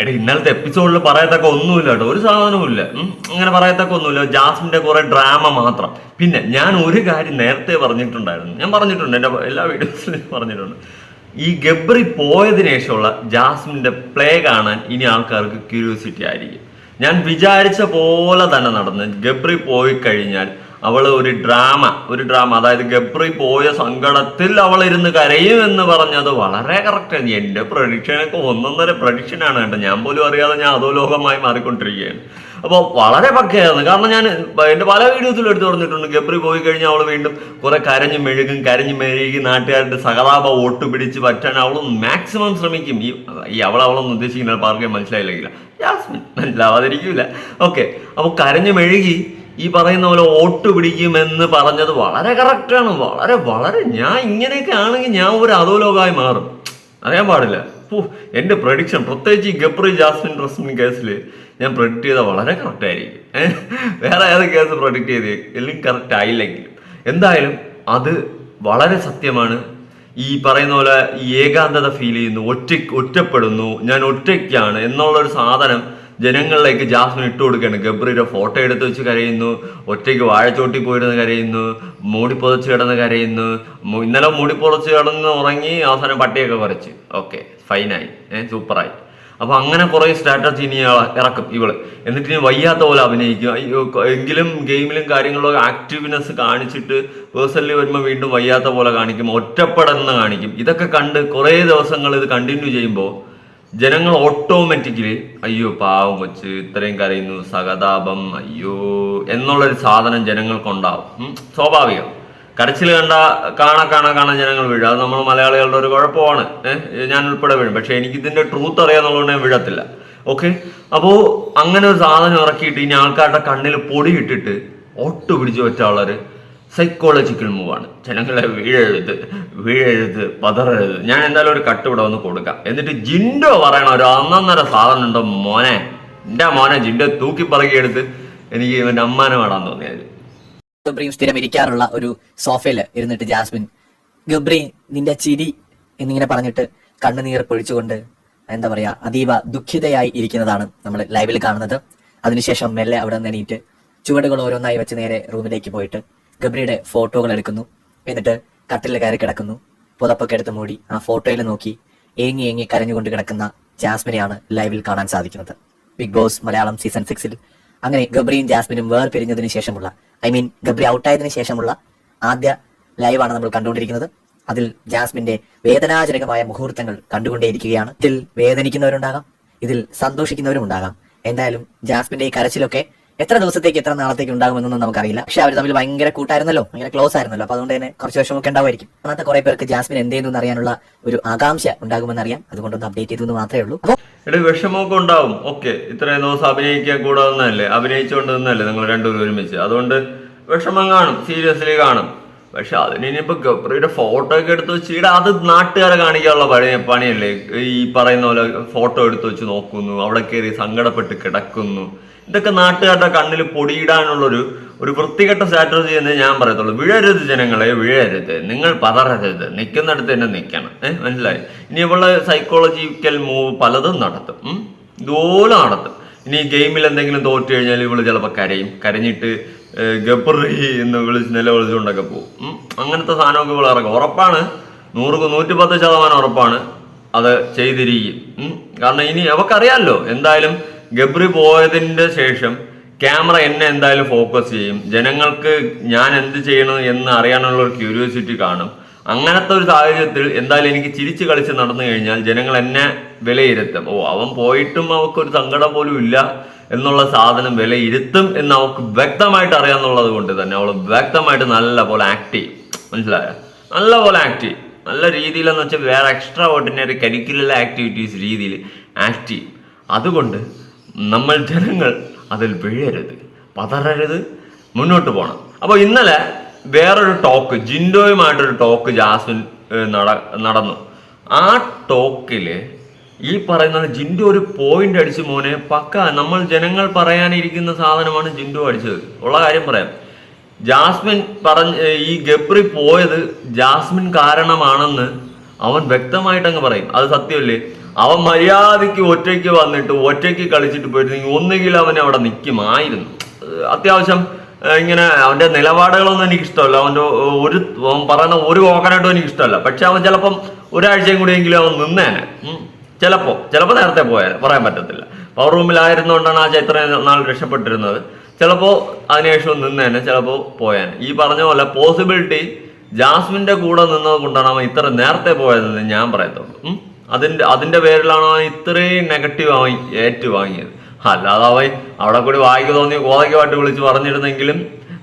എടാ ഇന്നലത്തെ എപ്പിസോഡിൽ പറയത്തക്ക ഒന്നുമില്ല കേട്ടോ. ഒരു സാധനവും ഇല്ല ഉം, അങ്ങനെ പറയത്തക്ക ഒന്നുമില്ല. ജാസ്മിന്റെ കുറെ ഡ്രാമ മാത്രം. പിന്നെ ഞാൻ ഒരു കാര്യം നേരത്തെ പറഞ്ഞിട്ടുണ്ടായിരുന്നു. ഞാൻ പറഞ്ഞിട്ടുണ്ട് എന്റെ എല്ലാ വീഡിയോസിലും പറഞ്ഞിട്ടുണ്ട്. ഈ ഗബ്രി പോയതിനു ശേഷമുള്ള ജാസ്മിന്റെ പ്ലേ കാണാൻ ഇനി ആൾക്കാർക്ക് ക്യൂരിയോസിറ്റി ആയിരിക്കും. ഞാൻ വിചാരിച്ച പോലെ തന്നെ നടന്ന് ഗബ്രി പോയി കഴിഞ്ഞാൽ അവൾ ഒരു ഡ്രാമ ഒരു ഡ്രാമ. അതായത് ഗബ്രി പോയ സങ്കടത്തിൽ അവൾ ഇരുന്ന് കരയും എന്ന് പറഞ്ഞത് വളരെ കറക്റ്റാണ് എന്റെ പ്രഡിക്ഷനൊക്കെ ഒന്നൊന്നര പ്രഡിക്ഷനാണ് കേട്ടോ. ഞാൻ പോലും അറിയാതെ ഞാൻ അധോലോകമായി മാറിക്കൊണ്ടിരിക്കുകയാണ്. അപ്പോൾ വളരെ പക്കയായിരുന്നു. കാരണം ഞാൻ എന്റെ പല വീഡിയോസിലും എടുത്തു പറഞ്ഞിട്ടുണ്ട്. ഗബ്രി പോയി കഴിഞ്ഞാൽ അവൾ വീണ്ടും കുറെ കരഞ്ഞു മെഴുകും കരഞ്ഞു മെഴുകി നാട്ടുകാരുടെ സഹതാപ വോട്ട് പിടിച്ച് പറ്റാൻ അവൾ മാക്സിമം ശ്രമിക്കും. ഈ ഈ അവൾ അവളൊന്നും ഉദ്ദേശിക്കുന്ന പാർക്കെ മനസ്സിലായില്ലെങ്കിൽ ജാസ്മിൻ. മനസ്സിലാവാതിരിക്കില്ല ഓക്കെ അപ്പോൾ കരഞ്ഞു മെഴുകി ഈ പറയുന്ന പോലെ വോട്ട് പിടിക്കുമെന്ന് പറഞ്ഞത് വളരെ കറക്റ്റാണ് വളരെ വളരെ. ഞാൻ ഇങ്ങനെയൊക്കെ ആണെങ്കിൽ ഞാൻ ഒരു അധോലോകമായി മാറും. അറിയാൻ പാടില്ല. എന്റെ പ്രഡിക്ഷൻ പ്രത്യേകിച്ച് ഈ ഗബ്രി ജാസ്മിൻ റസ്മിൻ കേസിൽ ഞാൻ പ്രൊഡിക്റ്റ് ചെയ്ത വളരെ കറക്റ്റ് ആയിരിക്കും? വേറെ ഏത് കേസ് പ്രൊഡിക്റ്റ് ചെയ്ത് എല്ലാം കറക്റ്റ് ആയില്ലെങ്കിലും. എന്തായാലും അത് വളരെ സത്യമാണ്. ഈ പറയുന്ന പോലെ ഈ ഏകാന്തത ഫീൽ ചെയ്യുന്നു ഒറ്റ ഒറ്റപ്പെടുന്നു ഞാൻ ഒറ്റയ്ക്കാണ് എന്നുള്ളൊരു സാധനം ജനങ്ങളിലേക്ക് ജാസ്മിൻ ഇട്ട് കൊടുക്കുകയാണ്. ഗബ്രിയുടെ ഫോട്ടോ എടുത്ത് വെച്ച് കരയുന്നു. ഒറ്റയ്ക്ക് വാഴച്ചോട്ടി പോയിരുന്ന് കരയുന്നു. മൂടി പുതച്ച് കിടന്ന് കരയുന്നു. ഇന്നലെ മൂടി പുതച്ച് കിടന്ന് ഉറങ്ങി അവസാനം പട്ടിയൊക്കെ കുറച്ച് ഓക്കെ ഫൈനായി. ഏഹ് സൂപ്പറായി. അപ്പൊ അങ്ങനെ കുറെ സ്ട്രാറ്റജി ഇനി ഇറക്കും ഇവൾ. എന്നിട്ട് ഇനി വയ്യാത്ത പോലെ അഭിനയിക്കും. എങ്കിലും ഗെയിമിലും കാര്യങ്ങളിലും ആക്റ്റീവ്നെസ് കാണിച്ചിട്ട് പേഴ്സണലി വരുമ്പോൾ വീണ്ടും വയ്യാത്ത പോലെ കാണിക്കും. ഒറ്റപ്പെടുന്ന കാണിക്കും. ഇതൊക്കെ കണ്ട് കുറേ ദിവസങ്ങൾ ഇത് കണ്ടിന്യൂ ചെയ്യുമ്പോൾ ജനങ്ങൾ ഓട്ടോമാറ്റിക്കലി അയ്യോ പാവം കൊച്ച് ഇത്രയും കരയുന്നു സഹതാപം അയ്യോ എന്നുള്ളൊരു സാധനം ജനങ്ങൾക്കുണ്ടാവും. സ്വാഭാവികം. കരച്ചിൽ കണ്ട കാണാ കാണാ കാണാൻ ജനങ്ങൾ വീഴും. അത് നമ്മൾ മലയാളികളുടെ ഒരു കുഴപ്പമാണ്. ഞാൻ ഉൾപ്പെടെ വീഴും. പക്ഷെ എനിക്ക് ഇതിന്റെ ട്രൂത്ത് അറിയാന്നുള്ളതുകൊണ്ട് ഞാൻ വീഴത്തില്ല. ഓക്കെ? അപ്പോൾ അങ്ങനെ ഒരു സാധനം ഇറക്കിയിട്ട് ഇനി ആൾക്കാരുടെ കണ്ണിൽ പൊടി ഇട്ടിട്ട് ഒട്ടു പിടിച്ച് വെച്ച ആളൊരു സൈക്കോളജിക്കൽ മൂവാണ് ജനങ്ങളെ വീഴരുത് വീഴരുത് പതറരുത്. ഞാൻ എന്തായാലും ഒരു കട്ട് ഇവിടെ വന്ന് കൊടുക്കാം. എന്നിട്ട് ജിൻഡോ പറയണ ഒരു അന്നന്നര സാധനം ഉണ്ടോ മോനെ? എന്റെ മോനെ ജിൻഡോ തൂക്കി പറകിയെടുത്ത് എനിക്ക് ഇവന്റെ അമ്മാനെ വേടാൻ തോന്നിയത് ഗബ്രിയും സ്ഥിരം ഇരിക്കാറുള്ള ഒരു സോഫയിൽ ഇരുന്നിട്ട് ജാസ്മിൻ ഗബ്രി നിന്റെ ചിരി എന്നിങ്ങനെ പറഞ്ഞിട്ട് കണ്ണുനീർ പൊഴിച്ചുകൊണ്ട് എന്താ പറയാ അതീവ ദുഃഖിതയായി ഇരിക്കുന്നതാണ് നമ്മൾ ലൈവിൽ കാണുന്നത്. അതിനുശേഷം മെല്ലെ അവിടെ നിന്ന് എണീറ്റ് ചുവടുകൾ ഓരോന്നായി വെച്ച് നേരെ റൂമിലേക്ക് പോയിട്ട് ഗബ്രിയുടെ ഫോട്ടോകൾ എടുക്കുന്നു. എന്നിട്ട് കട്ടിൽ കയറി കിടക്കുന്നു. പുതപ്പൊക്കെ എടുത്ത് മൂടി ആ ഫോട്ടോയിൽ നോക്കി ഏങ്ങി ഏങ്ങി കരഞ്ഞുകൊണ്ട് കിടക്കുന്ന ജാസ്മിനെയാണ് ലൈവിൽ കാണാൻ സാധിക്കുന്നത്. ബിഗ് ബോസ് മലയാളം സീസൺ സിക്സിൽ. അങ്ങനെ ഗബ്രിയും ജാസ്മിനും വേർപിരിഞ്ഞതിന് ശേഷമുള്ള ഐ മീൻ ഗബ്രി ഔട്ടായതിനു ശേഷമുള്ള ആദ്യ ലൈവാണ് നമ്മൾ കണ്ടുകൊണ്ടിരിക്കുന്നത്. അതിൽ ജാസ്മിന്റെ വേദനാജനകമായ മുഹൂർത്തങ്ങൾ കണ്ടുകൊണ്ടേയിരിക്കുകയാണ്. ഇതിൽ വേദനിക്കുന്നവരുണ്ടാകാം ഇതിൽ സന്തോഷിക്കുന്നവരും ഉണ്ടാകാം എന്തായാലും ജാസ്മിന്റെ ഈ കരച്ചിലൊക്കെ എത്ര ദിവസത്തേക്ക് എത്ര നാളത്തേക്ക് ഉണ്ടാകുമെന്നൊന്നും നമുക്കറിയില്ല. പക്ഷെ അവർ തമ്മിൽ ഭയങ്കര കൂട്ടായിരുന്നല്ലോ. ഭയങ്കര ക്ലോസ് ആയിരുന്നല്ലോ. അപ്പൊ അതുകൊണ്ട് തന്നെ കുറച്ച് വിഷമമൊക്കെ ഉണ്ടാവുമായിരിക്കും. അന്നത്തെ കുറെ പേർക്ക് ജാസ്മിൻ എന്ത് ചെയ്യുന്നു അറിയാനുള്ള ഒരു ആകാംക്ഷ ഉണ്ടാകുമെന്ന് അറിയാം അതുകൊണ്ടൊന്ന് അപ്ഡേറ്റ് ചെയ്തു മാത്രമേ ഉള്ളൂ. എടാ വിഷമമൊക്കെ ഉണ്ടാവും. ഓക്കെ. ഇത്രയും ദിവസം അഭിനയിക്കാൻ കൂടാതെ വന്നതല്ലേ അഭിനയിച്ചുകൊണ്ട് നിങ്ങൾ രണ്ടുപേരും ഒരുമിച്ച്? അതുകൊണ്ട് വിഷമം കാണും. സീരിയസ്ലി കാണും. പക്ഷെ അതിന് ഇനിയിപ്പോ ഗബ്രിയുടെ ഫോട്ടോ ഒക്കെ എടുത്ത് ഇവിടെ അത് നാട്ടുകാരെ കാണിക്കാനുള്ള പഴയ പണിയല്ലേ? ഈ പറയുന്ന പോലെ ഫോട്ടോ എടുത്ത് വെച്ച് നോക്കുന്നു അവിടെ കയറി സങ്കടപ്പെട്ട് കിടക്കുന്നു. ഇതൊക്കെ നാട്ടുകാരുടെ കണ്ണിൽ പൊടിയിടാനുള്ളൊരു ഒരു വൃത്തികെട്ട സ്ട്രാറ്റജി എന്നേ ഞാൻ പറയത്തുള്ളൂ. വീഴരുത് ജനങ്ങളെ വീഴരുത്. നിങ്ങൾ പതറരുത്. നിൽക്കുന്നിടത്ത് തന്നെ നിൽക്കണം ഏഹ് മനസ്സിലായി? ഇനി ഇവൾ സൈക്കോളജിക്കൽ മൂവ് പലതും നടത്തും. ഇതുപോലെ നടത്തും. ഇനി ഗെയിമിൽ എന്തെങ്കിലും തോറ്റു കഴിഞ്ഞാൽ ഇവൾ ചിലപ്പോൾ കരയും. കരഞ്ഞിട്ട് ഗബ്രി എന്ന് വിളിച്ച് നിലവിളിച്ചുകൊണ്ടൊക്കെ പോകും. ഉം. അങ്ങനത്തെ സാധനമൊക്കെ ഇവിടെ ഇറക്കും ഉറപ്പാണ്. നൂറ് നൂറ്റി പത്ത് ശതമാനം ഉറപ്പാണ്. അത് ചെയ്തിരിക്കും. കാരണം ഇനി അവക്കറിയാമല്ലോ എന്തായാലും ഗബ്രി പോയതിന്റെ ശേഷം ക്യാമറ എന്നെ എന്തായാലും ഫോക്കസ് ചെയ്യും. ജനങ്ങൾക്ക് ഞാൻ എന്ത് ചെയ്യണം എന്ന് അറിയാനുള്ള ഒരു ക്യൂരിയോസിറ്റി കാണും. അങ്ങനത്തെ ഒരു സാഹചര്യത്തിൽ എന്തായാലും എനിക്ക് ചിരിച്ച് കളിച്ച് നടന്നു കഴിഞ്ഞാൽ ജനങ്ങൾ എന്നെ വിലയിരുത്തും. ഓ അവൻ പോയിട്ടും അവക്കൊരു സങ്കടം പോലും ഇല്ല. എന്നുള്ള സാധനം വിലയിരുത്തും എന്ന് അവൾക്ക് വ്യക്തമായിട്ട് അറിയാന്നുള്ളത് കൊണ്ട് തന്നെ അവൾ വ്യക്തമായിട്ട് നല്ല പോലെ ആക്ട് ചെയ്യും. മനസ്സിലായോ? നല്ല പോലെ ആക്ട് ചെയ്യും. നല്ല രീതിയിലെന്ന് വെച്ചാൽ വേറെ എക്സ്ട്രാ ഓർഡിനറി കരിക്കുലർ ആക്ടിവിറ്റീസ് രീതിയിൽ ആക്ട് ചെയ്യും. അതുകൊണ്ട് നമ്മൾ ജനങ്ങൾ അതിൽ വീഴരുത് പതറരുത് മുന്നോട്ട് പോകണം അപ്പോൾ ഇന്നലെ വേറൊരു ടോക്ക് ജിൻഡോയുമായിട്ടൊരു ടോക്ക് ജാസ്മിൻ നട നടന്നു. ആ ടോക്കിൽ ഈ പറയുന്നത് ജിൻഡു ഒരു പോയിന്റ് അടിച്ചു മോനെ. പക്ക നമ്മൾ ജനങ്ങൾ പറയാനിരിക്കുന്ന സാധനമാണ് ജിൻഡു അടിച്ചത്. ഉള്ള കാര്യം പറയാം. ജാസ്മിൻ പറഞ്ഞ ഈ ഗബ്രി പോയത് ജാസ്മിൻ കാരണമാണെന്ന് അവൻ വ്യക്തമായിട്ട് അങ്ങ് പറയും. അത് സത്യമല്ലേ? അവൻ മര്യാദയ്ക്ക് ഒറ്റയ്ക്ക് വന്നിട്ട് ഒറ്റയ്ക്ക് കളിച്ചിട്ട് പോയിരുന്നെങ്കിൽ ഒന്നുകിൽ അവൻ അവിടെ നിൽക്കുമായിരുന്നു അത്യാവശ്യം ഇങ്ങനെ അവന്റെ നിലപാടുകളൊന്നും എനിക്ക് ഇഷ്ടമല്ല അവന്റെ ഒരു പറയുന്ന ഒരു കോക്കനായിട്ടും എനിക്ക് ഇഷ്ടമല്ല പക്ഷെ അവൻ ചിലപ്പം ഒരാഴ്ചയും കൂടിയെങ്കിലും അവൻ നിന്നേനെ. ഉം. ചിലപ്പോ ചിലപ്പോ നേരത്തെ പോയാൽ പറയാൻ പറ്റത്തില്ല. പവർ റൂമിലായിരുന്നുകൊണ്ടാണ് ആ ചൈത്ര നാൾ രക്ഷപ്പെട്ടിരുന്നത്. ചിലപ്പോൾ അതിനുശേഷം നിന്നേനെ ചിലപ്പോൾ പോയാൻ ഈ പറഞ്ഞ പോലെ പോസിബിലിറ്റി ജാസ്മിന്റെ കൂടെ നിന്നത് കൊണ്ടാണ് അവൻ ഇത്ര നേരത്തെ പോയതെന്ന് ഞാൻ പറയത്തുള്ളൂ. അതിന്റെ അതിന്റെ പേരിലാണ് അവൻ ഇത്രയും നെഗറ്റീവ് വാങ്ങി ഏറ്റു വാങ്ങിയത് അല്ലാതെ അവൻ അവിടെ കൂടി വായിക്കു തോന്നി കോതയ്ക്കുമായിട്ട് വിളിച്ച് പറഞ്ഞിരുന്നെങ്കിലും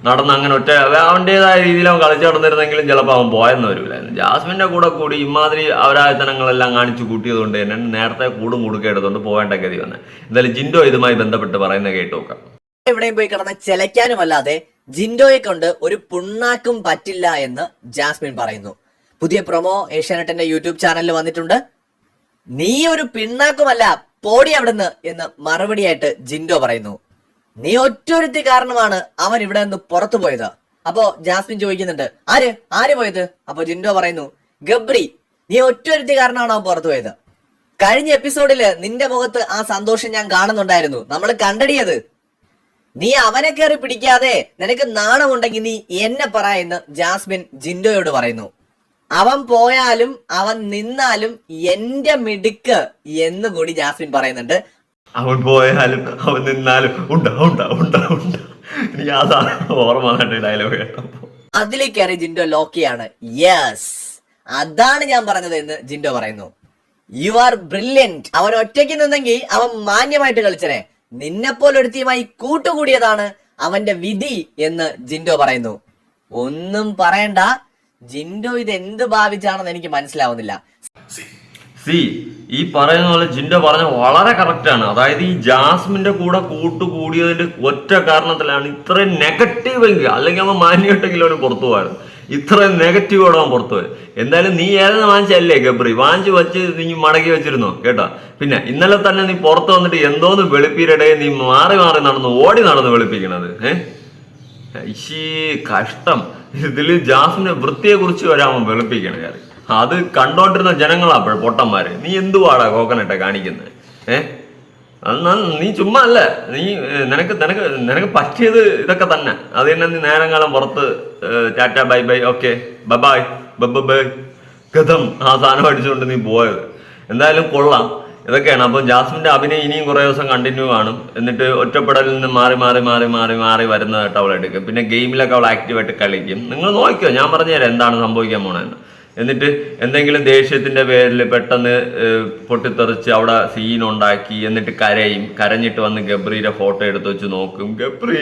നടന്ന് അങ്ങനെ ഒറ്റ അവ- അവന്റെതായ രീതിയിൽ അവൻ കളിച്ചു നടന്നിരുന്നെങ്കിലും ചിലപ്പോൾ അവൻ പോയെന്ന് വരില്ലായിരുന്നു ജാസ്മിന്റെ കൂടെ കൂടി ഇമാതിരി അവരായത്തനങ്ങളെല്ലാം കാണിച്ചു കൂട്ടിയത് കൊണ്ട് തന്നെ നേരത്തെ കൂടും കൊടുക്കേണ്ടതുകൊണ്ട് പോകേണ്ട ഗതി വന്നെ. എന്തായാലും ജിൻഡോ ഇതുമായി ബന്ധപ്പെട്ട് പറയുന്നത് കേട്ടു നോക്കാം. എവിടെയും പോയി കിടന്ന് ചിലക്കാനുമല്ലാതെ ജിൻഡോയെ കൊണ്ട് ഒരു പുണ്ണാക്കും പറ്റില്ല എന്ന് ജാസ്മിൻ പറയുന്നു. പുതിയ പ്രൊമോ ഏഷ്യാനെറ്റിന്റെ യൂട്യൂബ് ചാനലിൽ വന്നിട്ടുണ്ട്. നീ ഒരു പിണ്ണാക്കുമല്ല പോടി അവിടുന്ന് എന്ന് മറുപടിയായിട്ട് ജിൻഡോ പറയുന്നു. നീ ഒറ്റൊരുത്തി കാരണമാണ് അവൻ ഇവിടെ നിന്ന് പുറത്തു പോയത്. അപ്പോ ജാസ്മിൻ ചോദിക്കുന്നുണ്ട് ആര്? ആര് പോയത്? അപ്പൊ ജിൻഡോ പറയുന്നു ഗബ്രി നീ ഒറ്റൊരുത്തി കാരണമാണ് അവൻ പുറത്തു പോയത്. കഴിഞ്ഞ എപ്പിസോഡിൽ നിന്റെ മുഖത്ത് ആ സന്തോഷം ഞാൻ കാണുന്നുണ്ടായിരുന്നു. നമ്മൾ കണ്ടടിയത്. നീ അവനെ കയറി പിടിക്കാതെ നിനക്ക് നാണമുണ്ടെങ്കിൽ നീ എന്നെ പറ എന്ന് ജാസ്മിൻ ജിൻഡോയോട് പറയുന്നു. അവൻ പോയാലും അവൻ നിന്നാലും എന്റെ മിടുക്ക് എന്ന് കൂടി ജാസ്മിൻ പറയുന്നുണ്ട്. അവൻ പോയാലും അവൻ നിന്നാലും ഉണ്ടാ ഉണ്ടാ ഉണ്ടാ ഉണ്ടാ. എനിക്ക് ആ സാധനം ഓർമ്മ വന്നിട്ട് ഡയലോഗ് കേട്ടപ്പോ. അതിലേക്ക് കയറി ജിൻഡോ ലോക്കിയാണ് യെസ് അതാണ് ഞാൻ പറഞ്ഞത് എന്ന് ജിൻഡോ പറയുന്നു. യു ആർ ബ്രില്യന്റ് അവൻ ഒറ്റയ്ക്ക് നിന്നെങ്കിൽ അവൻ മാന്യമായിട്ട് കളിച്ചനെ. നിന്നെപ്പോലൊരുത്തിയുമായി കൂട്ടുകൂടിയതാണ് അവന്റെ വിധി എന്ന് ജിൻഡോ പറയുന്നു. ഒന്നും പറയണ്ട. ജിൻഡോ ഇത് എന്ത് ഭാവിച്ചാണെന്ന് എനിക്ക് മനസ്സിലാവുന്നില്ല. സി ഈ പറയുന്ന പോലെ ജിൻഡോ പറഞ്ഞ വളരെ കറക്റ്റ് ആണ്. അതായത് ഈ ജാസ്മിന്റെ കൂടെ കൂട്ടുകൂടിയതിന്റെ ഒറ്റ കാരണത്തിലാണ് ഇത്രയും നെഗറ്റീവ് എങ്കിൽ അല്ലെങ്കിൽ അവൻ മാന്യമായിട്ടെങ്കിലും അവന് പുറത്തു പോയത്. ഇത്രയും നെഗറ്റീവോടെ അവൻ പുറത്തു പോയി എന്തായാലും നീ ഏതെന്ന് വാങ്ങിച്ചല്ലേ ഗബ്രി? വാങ്ങിച്ചു വെച്ച് നീ മടക്കി വെച്ചിരുന്നോ? കേട്ടോ? പിന്നെ ഇന്നലെ തന്നെ നീ പുറത്തു വന്നിട്ട് എന്തോന്ന് വെളുപ്പീരിടയെ നീ മാറി മാറി നടന്ന് ഓടി നടന്ന് വെളുപ്പിക്കണത് ഏഹ് കഷ്ടം. ഇതിൽ ജാസ്മിന്റെ വൃത്തിയെ കുറിച്ച് വരാമോ വെളുപ്പിക്കണം കാര്യം. അത് കണ്ടോണ്ടിരുന്ന ജനങ്ങളാ അപ്പോൾ പൊട്ടന്മാര്. നീ എന്തുവാടാ കോക്കനട്ടെ കാണിക്കുന്നത് ഏ? എന്നാ നീ ചുമ്മാ അല്ല. നീ നിനക്ക് നിനക്ക് നിനക്ക് പറ്റിയത് ഇതൊക്കെ തന്നെ. അത് തന്നെ നീ നേരം കാലം പുറത്ത് ടാറ്റ ബൈ ബൈ ഓക്കെ. ബബായ് ബൈ. ഗതം ആ സാധനം അടിച്ചുകൊണ്ട് നീ പോയത്. എന്തായാലും കൊള്ളാം. ഇതൊക്കെയാണ്. അപ്പം ജാസ്മിന്റെ അഭിനയം ഇനിയും കുറേ ദിവസം കണ്ടിന്യൂ കാണും. എന്നിട്ട് ഒറ്റപ്പെടലിൽ നിന്ന് മാറി മാറി മാറി മാറി മാറി വരുന്നതായിട്ട് അവൾ എടുക്കും. പിന്നെ ഗെയിമിലൊക്കെ അവൾ ആക്റ്റീവായിട്ട് കളിക്കും. നിങ്ങൾ നോക്കിയോ ഞാൻ പറഞ്ഞുതരാം എന്താണ് സംഭവിക്കാൻ പോണതെന്ന് എന്നിട്ട് എന്തെങ്കിലും ദേഷ്യത്തിന്റെ പേരിൽ പെട്ടെന്ന് പൊട്ടിത്തെറിച്ച് അവിടെ സീൻ ഉണ്ടാക്കി എന്നിട്ട് കരയും. കരഞ്ഞിട്ട് വന്ന് ഗബ്രിയുടെ ഫോട്ടോ എടുത്ത് വെച്ച് നോക്കും. ഗബ്രി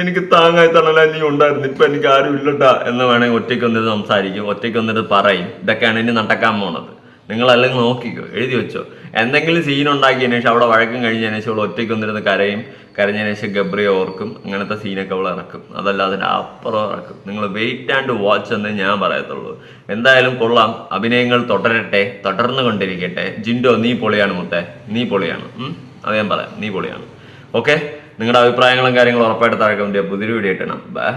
എനിക്ക് താങ്ങായി തണല നീ ഉണ്ടായിരുന്നു. ഇപ്പൊ എനിക്ക് ആരും ഇല്ലട്ടാ. എന്ന് വേണമെങ്കിൽ ഒറ്റയ്ക്ക് വന്നിട്ട് സംസാരിക്കും. ഒറ്റയ്ക്ക് വന്നിട്ട് പറയും. ഇതൊക്കെയാണ് ഇനി നടക്കാൻ പോണത്. നിങ്ങളല്ലെങ്കിൽ നോക്കിക്കോ എഴുതി വെച്ചോ. എന്തെങ്കിലും സീൻ ഉണ്ടാക്കിയതിനു ശേഷം അവിടെ വഴക്കം കഴിഞ്ഞതിനു ശേഷം ഒറ്റയ്ക്ക് വന്നിരുന്ന് കരയും. കരഞ്ഞതിന് ശേഷം ഗബ്രിയെ ഓർക്കും. അങ്ങനത്തെ സീനൊക്കെ അവൾ ഇറക്കും അതല്ല അതിന്റെ അപ്പുറം ഇറക്കും നിങ്ങൾ വെയിറ്റ് ആൻഡ് വാച്ച് എന്ന് ഞാൻ പറയത്തുള്ളൂ. എന്തായാലും കൊള്ളാം. അഭിനയങ്ങൾ തുടരട്ടെ. തുടർന്നു കൊണ്ടിരിക്കട്ടെ. ജിൻഡോ നീ പൊളിയാണ് മുത്തേ. നീ പൊളിയാണ്? അത് ഞാൻ പറയാം. നീ പൊളിയാണ്. ഓക്കെ നിങ്ങളുടെ അഭിപ്രായങ്ങളും കാര്യങ്ങളും ഉറപ്പായിട്ട് കമന്റ് ചെയ്യുക. പുതിയൊരു വീഡിയോ ഇട്ടണം ബൈ